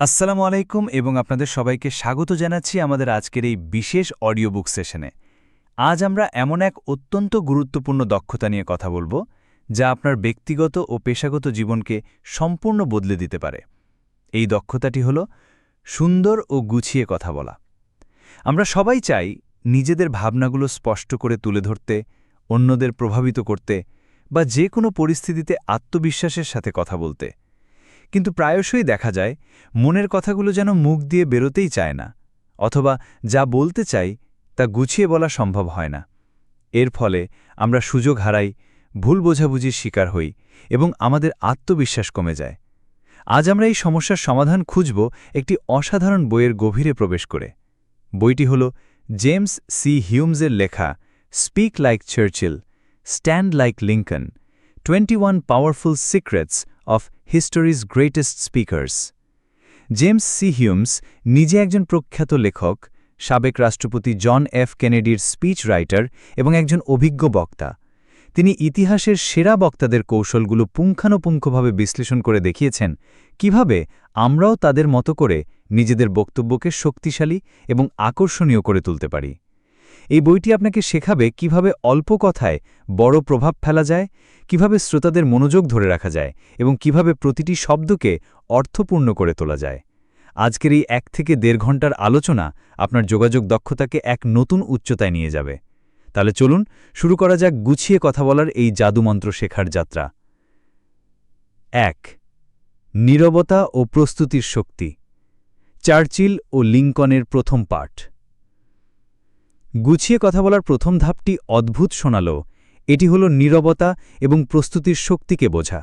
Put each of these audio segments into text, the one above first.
আসসালামু আলাইকুম এবং আপনাদের সবাইকে স্বাগত জানাচ্ছি আমাদের আজকের এই বিশেষ অডিও বুক সেশনে। আজ আমরা এমন এক অত্যন্ত গুরুত্বপূর্ণ দক্ষতা নিয়ে কথা বলব, যা আপনার ব্যক্তিগত ও পেশাগত জীবনকে সম্পূর্ণ বদলে দিতে পারে। এই দক্ষতাটি হল সুন্দর ও গুছিয়ে কথা বলা। আমরা সবাই চাই নিজেদের ভাবনাগুলো স্পষ্ট করে তুলে ধরতে, অন্যদের প্রভাবিত করতে বা যে কোনো পরিস্থিতিতে আত্মবিশ্বাসের সাথে কথা বলতে। কিন্তু প্রায়শই দেখা যায়, মনের কথাগুলো যেন মুখ দিয়ে বেরোতেই চায় না, অথবা যা বলতে চাই তা গুছিয়ে বলা সম্ভব হয় না। এর ফলে আমরা সুযোগ হারাই, ভুল বোঝাবুঝির শিকার হই এবং আমাদের আত্মবিশ্বাস কমে যায়। আজ আমরা এই সমস্যার সমাধান খুঁজব একটি অসাধারণ বইয়ের গভীরে প্রবেশ করে। বইটি হল জেমস সি হিউমসের লেখা speak like Churchill, stand like Lincoln twenty one powerful secrets of history's greatest speakers James C Humes নিজে একজন প্রখ্যাত লেখক, সাবেক রাষ্ট্রপতি জন এফ কেনেডির স্পিচ রাইটার এবং একজন অভিজ্ঞ বক্তা। তিনি ইতিহাসের সেরা বক্তাদের কৌশলগুলো পুঙ্খানুপুঙ্খভাবে বিশ্লেষণ করে দেখিয়েছেন, কীভাবে আমরাও তাদের মতো করে নিজেদের বক্তব্যকে শক্তিশালী এবং আকর্ষণীয় করে তুলতে পারি। এই বইটি আপনাকে শেখাবে কীভাবে অল্প কথায় বড় প্রভাব ফেলা যায়, কীভাবে শ্রোতাদের মনোযোগ ধরে রাখা যায় এবং কীভাবে প্রতিটি শব্দকে অর্থপূর্ণ করে তোলা যায়। আজকের এই এক থেকে দেড় ঘণ্টার আলোচনা আপনার যোগাযোগ দক্ষতাকে এক নতুন উচ্চতায় নিয়ে যাবে। তাহলে চলুন, শুরু করা যাক গুছিয়ে কথা বলার এই জাদুমন্ত্র শেখার যাত্রা। এক, নীরবতা ও প্রস্তুতির শক্তি। চার্চিল ও লিঙ্কনের প্রথম পাঠ। গুছিয়ে কথা বলার প্রথম ধাপটি অদ্ভুত শোনাল। এটি হল নীরবতা এবং প্রস্তুতির শক্তিকে বোঝা।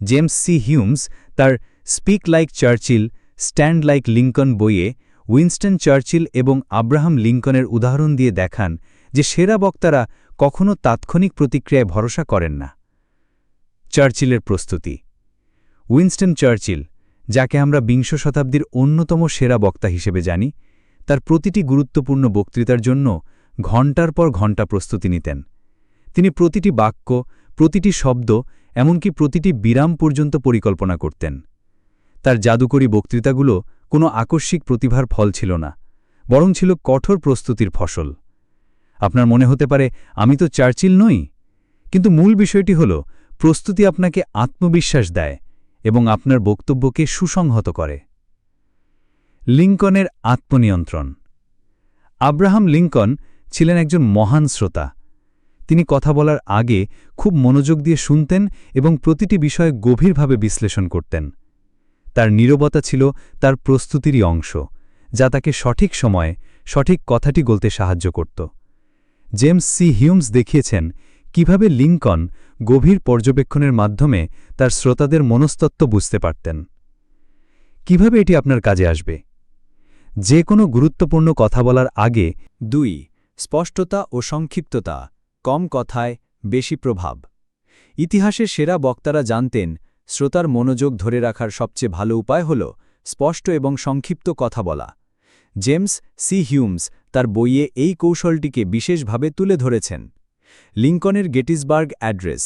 জেমস সি হিউমস তার speak like Churchill stand like Lincoln বইয়ে উইনস্টন চার্চিল এবং আব্রাহাম লিঙ্কনের উদাহরণ দিয়ে দেখান যে সেরা বক্তারা কখনও তাৎক্ষণিক প্রতিক্রিয়ায় ভরসা করেন না। চার্চিলের প্রস্তুতি। উইনস্টন চার্চিল, যাকে আমরা বিংশ শতাব্দীর অন্যতম সেরা বক্তা হিসেবে জানি তার প্রতিটি গুরুত্বপূর্ণ বক্তৃতার জন্য ঘণ্টার পর ঘণ্টা প্রস্তুতি নিতেন। তিনি প্রতিটি বাক্য, প্রতিটি শব্দ, এমনকি প্রতিটি বিরাম পর্যন্ত পরিকল্পনা করতেন। তার জাদুকরী বক্তৃতাগুলো কোনো আকস্মিক প্রতিভার ফল ছিল না, বরং ছিল কঠোর প্রস্তুতির ফসল। আপনার মনে হতে পারে, আমি তো চার্চিল নই? কিন্তু মূল বিষয়টি হল, প্রস্তুতি আপনাকে আত্মবিশ্বাস দেয় এবং আপনার বক্তব্যকে সুসংহত করে। লিঙ্কনের আত্মনিয়ন্ত্রণ। আব্রাহাম লিঙ্কন ছিলেন একজন মহান শ্রোতা। তিনি কথা বলার আগে খুব মনোযোগ দিয়ে শুনতেন এবং প্রতিটি বিষয়ে গভীরভাবে বিশ্লেষণ করতেন। তার নীরবতা ছিল তার প্রস্তুতিরই অংশ, যা তাকে সঠিক সময়ে সঠিক কথাটি গলতে সাহায্য করত। জেমস সি হিউমস দেখিয়েছেন কীভাবে লিঙ্কন গভীর পর্যবেক্ষণের মাধ্যমে তার শ্রোতাদের মনস্তত্ত্ব বুঝতে পারতেন। কীভাবে এটি আপনার কাজে আসবে? যে কোনো গুরুত্বপূর্ণ কথা বলার আগে, দুই, স্পষ্টতা ও সংক্ষিপ্ততা, কম কথায়, বেশি প্রভাব। ইতিহাসের সেরা বক্তারা জানতেন, শ্রোতার মনোযোগ ধরে রাখার সবচেয়ে ভালো উপায় হল, স্পষ্ট এবং সংক্ষিপ্ত কথা বলা। জেমস সি হিউমস তার বইয়ে এই কৌশলটিকে বিশেষভাবে তুলে ধরেছেন। লিঙ্কনের গেটিসবার্গ অ্যাড্রেস।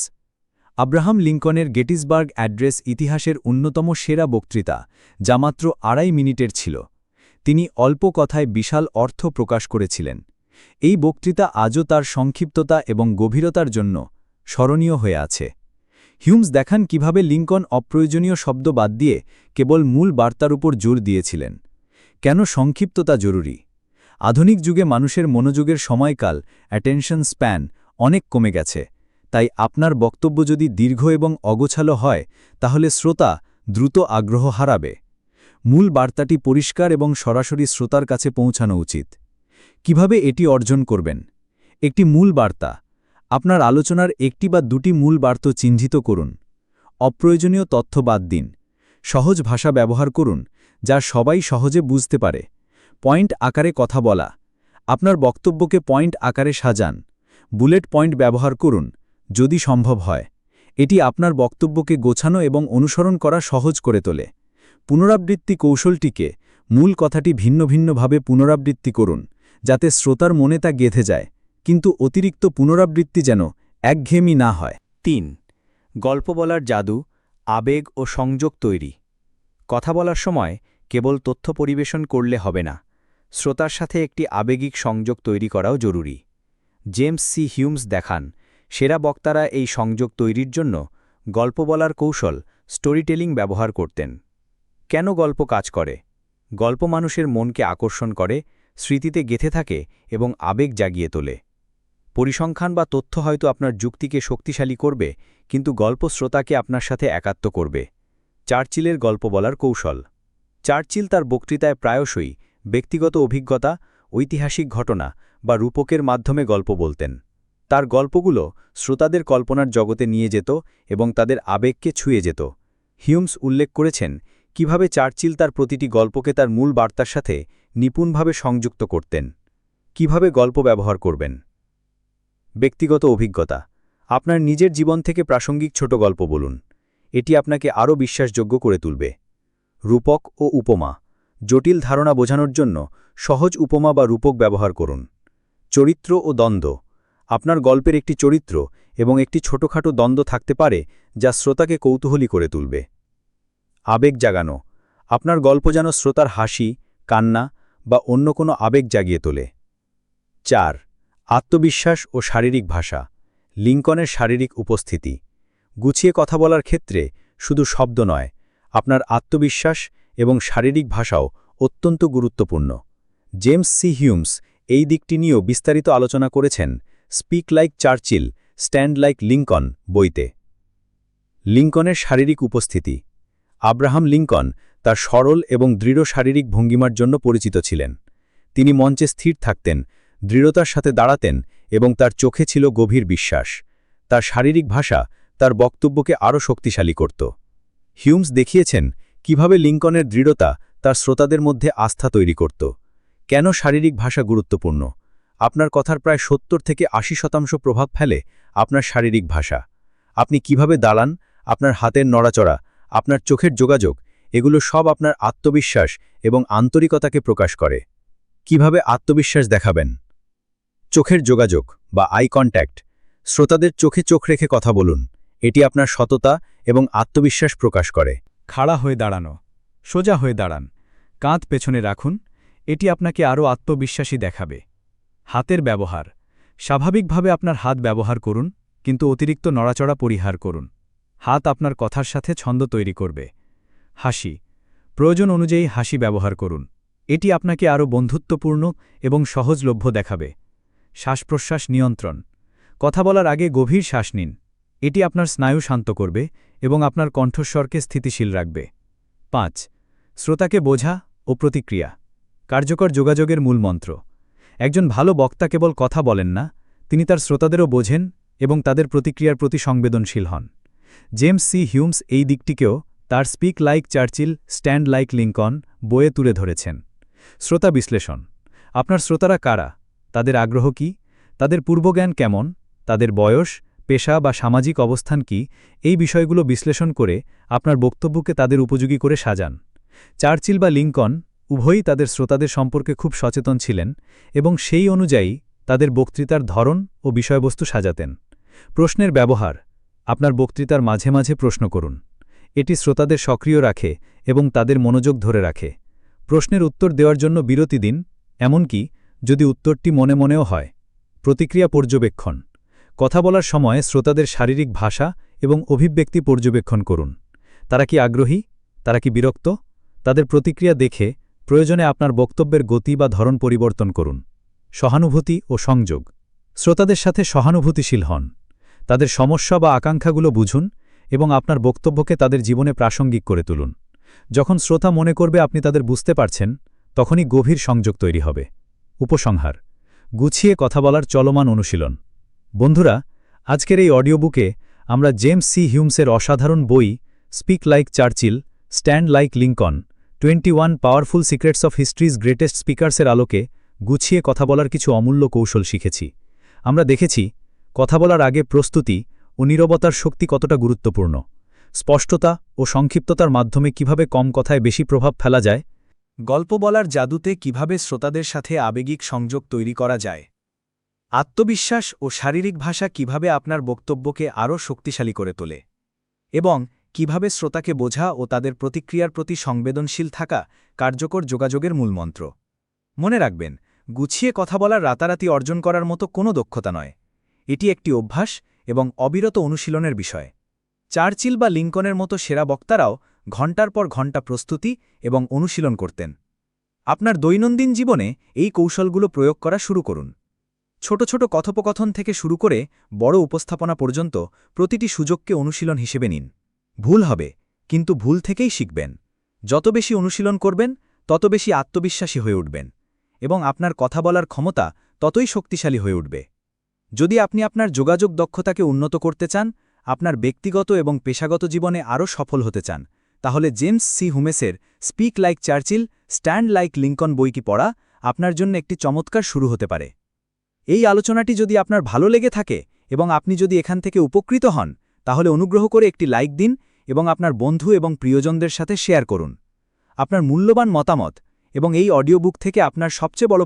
আব্রাহাম লিঙ্কনের গেটিসবার্গ অ্যাড্রেস ইতিহাসের অন্যতম সেরা বক্তৃতা, যা মাত্র আড়াই মিনিটের ছিল। তিনি অল্প কথায় বিশাল অর্থ প্রকাশ করেছিলেন। এই বক্তৃতা আজও তার সংক্ষিপ্ততা এবং গভীরতার জন্য স্মরণীয় হয়ে আছে। হিউমস দেখান কীভাবে লিঙ্কন অপ্রয়োজনীয় শব্দ বাদ দিয়ে কেবল মূল বার্তার উপর জোর দিয়েছিলেন। কেন সংক্ষিপ্ততা জরুরি? আধুনিক যুগে মানুষের মনোযোগের সময়কাল অ্যাটেনশন স্প্যান অনেক কমে গেছে। তাই আপনার বক্তব্য যদি দীর্ঘ এবং অগোছালো হয়, তাহলে শ্রোতা দ্রুত আগ্রহ হারাবে। মূল বার্তাটি পরিষ্কার এবং সরাসরি শ্রোতার কাছে পৌঁছানো উচিত। কীভাবে এটি অর্জন করবেন? একটি মূল বার্তা। আপনার আলোচনার একটি বা দুটি মূল বার্তা চিহ্নিত করুন। অপ্রয়োজনীয় তথ্য বাদ দিন। সহজ ভাষা ব্যবহার করুন, যা সবাই সহজে বুঝতে পারে। পয়েন্ট আকারে কথা বলা। আপনার বক্তব্যকে পয়েন্ট আকারে সাজান। বুলেট পয়েন্ট ব্যবহার করুন, যদি সম্ভব হয়। এটি আপনার বক্তব্যকে গোছানো এবং অনুসরণ করা সহজ করে তোলে। পুনরাবৃত্তি কৌশলটিকে মূল কথাটি ভিন্ন ভিন্নভাবে পুনরাবৃত্তি করুন, যাতে শ্রোতার মনে তা গেঁথে যায়, কিন্তু অতিরিক্ত পুনরাবৃত্তি যেন একঘেয়েমি না হয়। তিন, গল্প বলার জাদু, আবেগ ও সংযোগ তৈরি। কথা বলার সময় কেবল তথ্য পরিবেশন করলে হবে না, শ্রোতার সাথে একটি আবেগিক সংযোগ তৈরি করাও জরুরি। জেমস সি হিউমস দেখান, সেরা বক্তারা এই সংযোগ তৈরির জন্য গল্প বলার কৌশল, স্টোরিটেলিং ব্যবহার করতেন। কেন গল্প কাজ করে? গল্প মানুষের মনকে আকর্ষণ করে, স্মৃতিতে গেথে থাকে এবং আবেগ জাগিয়ে তোলে। পরিসংখ্যান বা তথ্য হয়তো আপনার যুক্তিকে শক্তিশালী করবে, কিন্তু গল্প শ্রোতাকে আপনার সাথে একাত্ম করবে। চার্চিলের গল্প বলার কৌশল। চার্চিল তার বক্তৃতায় প্রায়শই ব্যক্তিগত অভিজ্ঞতা, ঐতিহাসিক ঘটনা বা রূপকের মাধ্যমে গল্প বলতেন। তার গল্পগুলো শ্রোতাদের কল্পনার জগতে নিয়ে যেত এবং তাদের আবেগকে ছুঁয়ে যেত। হিউমস উল্লেখ করেছেন কীভাবে চার্চিল তার প্রতিটি গল্পকে তার মূল বার্তার সাথে নিপুণভাবে সংযুক্ত করতেন? কীভাবে গল্প ব্যবহার করবেন? ব্যক্তিগত অভিজ্ঞতা। আপনার নিজের জীবন থেকে প্রাসঙ্গিক ছোট গল্প বলুন। এটি আপনাকে আরও বিশ্বাসযোগ্য করে তুলবে। রূপক ও উপমা। জটিল ধারণা বোঝানোর জন্য সহজ উপমা বা রূপক ব্যবহার করুন। চরিত্র ও দ্বন্দ্ব। আপনার গল্পের একটি চরিত্র এবং একটি ছোটখাটো দ্বন্দ্ব থাকতে পারে যা শ্রোতাকে কৌতূহলী করে তুলবে। আবেগ জাগানো। আপনার গল্প যেন শ্রোতার হাসি, কান্না বা অন্য কোনো আবেগ জাগিয়ে তোলে। চার, আত্মবিশ্বাস ও শারীরিক ভাষা, লিঙ্কনের শারীরিক উপস্থিতি। গুছিয়ে কথা বলার ক্ষেত্রে শুধু শব্দ নয়, আপনার আত্মবিশ্বাস এবং শারীরিক ভাষাও অত্যন্ত গুরুত্বপূর্ণ। জেমস সি হিউমস এই দিকটি নিয়েও বিস্তারিত আলোচনা করেছেন speak like Churchill, stand like Lincoln বইতে। লিঙ্কনের শারীরিক উপস্থিতি। আব্রাহাম লিঙ্কন তার সরল এবং দৃঢ় শারীরিক ভঙ্গিমার জন্য পরিচিত ছিলেন। তিনি মঞ্চে স্থির থাকতেন, দৃঢ়তার সাথে দাঁড়াতেন এবং তার চোখে ছিল গভীর বিশ্বাস। তার শারীরিক ভাষা তার বক্তব্যকে আরও শক্তিশালী করত। হিউমস দেখিয়েছেন কীভাবে লিঙ্কনের দৃঢ়তা তার শ্রোতাদের মধ্যে আস্থা তৈরি করত। কেন শারীরিক ভাষা গুরুত্বপূর্ণ? আপনার কথার প্রায় সত্তর থেকে আশি শতাংশ প্রভাব ফেলে আপনার শারীরিক ভাষা। আপনি কীভাবে দাঁড়ান, আপনার হাতের নড়াচড়া আপনার চোখের যোগাযোগ, এগুলো সব আপনার আত্মবিশ্বাস এবং আন্তরিকতাকে প্রকাশ করে। কীভাবে আত্মবিশ্বাস দেখাবেন? চোখের যোগাযোগ বা আই কন্ট্যাক্ট। শ্রোতাদের চোখে চোখ রেখে কথা বলুন, এটি আপনার সততা এবং আত্মবিশ্বাস প্রকাশ করে। খাড়া হয়ে দাঁড়ানো, সোজা হয়ে দাঁড়ান, কাঁধ পেছনে রাখুন, এটি আপনাকে আরও আত্মবিশ্বাসী দেখাবে। হাতের ব্যবহার, স্বাভাবিকভাবে আপনার হাত ব্যবহার করুন, কিন্তু অতিরিক্ত নড়াচড়া পরিহার করুন। হাত আপনার কথার সাথে ছন্দ তৈরি করবে। হাসি। প্রয়োজন অনুযায়ী হাসি ব্যবহার করুন। এটি আপনাকে আরও বন্ধুত্বপূর্ণ এবং সহজলভ্য দেখাবে। শ্বাসপ্রশ্বাস নিয়ন্ত্রণ। কথা বলার আগে গভীর শ্বাস নিন। এটি আপনার স্নায়ু শান্ত করবে এবং আপনার কণ্ঠস্বরকে স্থিতিশীল রাখবে। পাঁচ। শ্রোতাকে বোঝা ও প্রতিক্রিয়া। কার্যকর যোগাযোগের মূল মন্ত্র। একজন ভালো বক্তা কেবল কথা বলেন না, তিনি তার শ্রোতাদেরও বোঝেন এবং তাদের প্রতিক্রিয়ার প্রতি সংবেদনশীল হন। জেমস সি হিউমস এই দিকটিকেও তার speak like Churchill, stand like Lincoln বইয়ে তুলে ধরেছেন। শ্রোতা বিশ্লেষণ, আপনার শ্রোতারা কারা? তাদের আগ্রহ কি? তাদের পূর্বজ্ঞান কেমন? তাদের বয়স, পেশা বা সামাজিক অবস্থান কি? এই বিষয়গুলো বিশ্লেষণ করে আপনার বক্তব্যকে তাদের উপযোগী করে সাজান। চার্চিল বা লিঙ্কন উভয়ই তাদের শ্রোতাদের সম্পর্কে খুব সচেতন ছিলেন এবং সেই অনুযায়ী তাদের বক্তৃতার ধরন ও বিষয়বস্তু সাজাতেন। প্রশ্নের ব্যবহার আপনার বক্তৃতার মাঝে মাঝে প্রশ্ন করুন। এটি শ্রোতাদের সক্রিয় রাখে এবং তাদের মনোযোগ ধরে রাখে। প্রশ্নের উত্তর দেওয়ার জন্য বিরতি দিন, এমনকি যদি উত্তরটি মনে মনেও হয়। প্রতিক্রিয়া পর্যবেক্ষণ। কথা বলার সময় শ্রোতাদের শারীরিক ভাষা এবং অভিব্যক্তি পর্যবেক্ষণ করুন। তারা কি আগ্রহী? তারা কি বিরক্ত? তাদের প্রতিক্রিয়া দেখে প্রয়োজনে আপনার বক্তব্যের গতি বা ধরন পরিবর্তন করুন। সহানুভূতি ও সংযোগ। শ্রোতাদের সাথে সহানুভূতিশীল হন। তাদের সমস্যা বা আকাঙ্ক্ষাগুলো বুঝুন এবং আপনার বক্তব্যকে তাদের জীবনে প্রাসঙ্গিক করে তুলুন। যখন শ্রোতা মনে করবে আপনি তাদের বুঝতে পারছেন, তখনই গভীর সংযোগ তৈরি হবে। উপসংহার। গুছিয়ে কথা বলার চলমান অনুশীলন। বন্ধুরা, আজকের এই অডিও বুকে আমরা জেমস সি হিউমসের অসাধারণ বই speak like Churchill, stand like Lincoln twenty one powerful secrets of history's greatest স্পিকার্সের আলোকে গুছিয়ে কথা বলার কিছু অমূল্য কৌশল শিখেছি। আমরা দেখেছি কথা বলার আগে প্রস্তুতি ও নীরবতার শক্তি কতটা গুরুত্বপূর্ণ? স্পষ্টতা ও সংক্ষিপ্ততার মাধ্যমে কীভাবে কম কথায় বেশি প্রভাব ফেলা যায়? গল্প বলার জাদুতে কীভাবে শ্রোতাদের সাথে আবেগিক সংযোগ তৈরি করা যায়? আত্মবিশ্বাস ও শারীরিক ভাষা কীভাবে আপনার বক্তব্যকে আরও শক্তিশালী করে তোলে? এবং কীভাবে শ্রোতাকে বোঝা ও তাদের প্রতিক্রিয়ার প্রতি সংবেদনশীল থাকা কার্যকর যোগাযোগের মূলমন্ত্র? মনে রাখবেন, গুছিয়ে কথা বলার রাতারাতি অর্জন করার মতো কোনো দক্ষতা নয়। এটি একটি অভ্যাস এবং অবিরত অনুশীলনের বিষয়। চার্চিল বা লিঙ্কনের মতো সেরা বক্তারাও ঘণ্টার পর ঘণ্টা প্রস্তুতি এবং অনুশীলন করতেন। আপনার দৈনন্দিন জীবনে এই কৌশলগুলো প্রয়োগ করা শুরু করুন। ছোট ছোট কথোপকথন থেকে শুরু করে বড় উপস্থাপনা পর্যন্ত প্রতিটি সুযোগকে অনুশীলন হিসেবে নিন। ভুল হবে, কিন্তু ভুল থেকেই শিখবেন। যত বেশি অনুশীলন করবেন, তত বেশি আত্মবিশ্বাসী হয়ে উঠবেন এবং আপনার কথা বলার ক্ষমতা ততই শক্তিশালী হয়ে উঠবে। যদি আপনি আপনার যোগাযোগ দক্ষতাকে উন্নত করতে চান, আপনার ব্যক্তিগত এবং পেশাগত জীবনে আরও সফল হতে চান, তাহলে James C হুমেসের speak like Churchill, stand like Lincoln বইকি পড়া আপনার জন্য একটি চমৎকার শুরু হতে পারে। এই আলোচনাটি যদি আপনার ভালো লেগে থাকে এবং আপনি যদি এখান থেকে উপকৃত হন, তাহলে অনুগ্রহ করে একটি লাইক দিন এবং আপনার বন্ধু এবং প্রিয়জনদের সাথে শেয়ার করুন। আপনার মূল্যবান মতামত এবং এই অডিও বুক থেকে আপনার সবচেয়ে বড়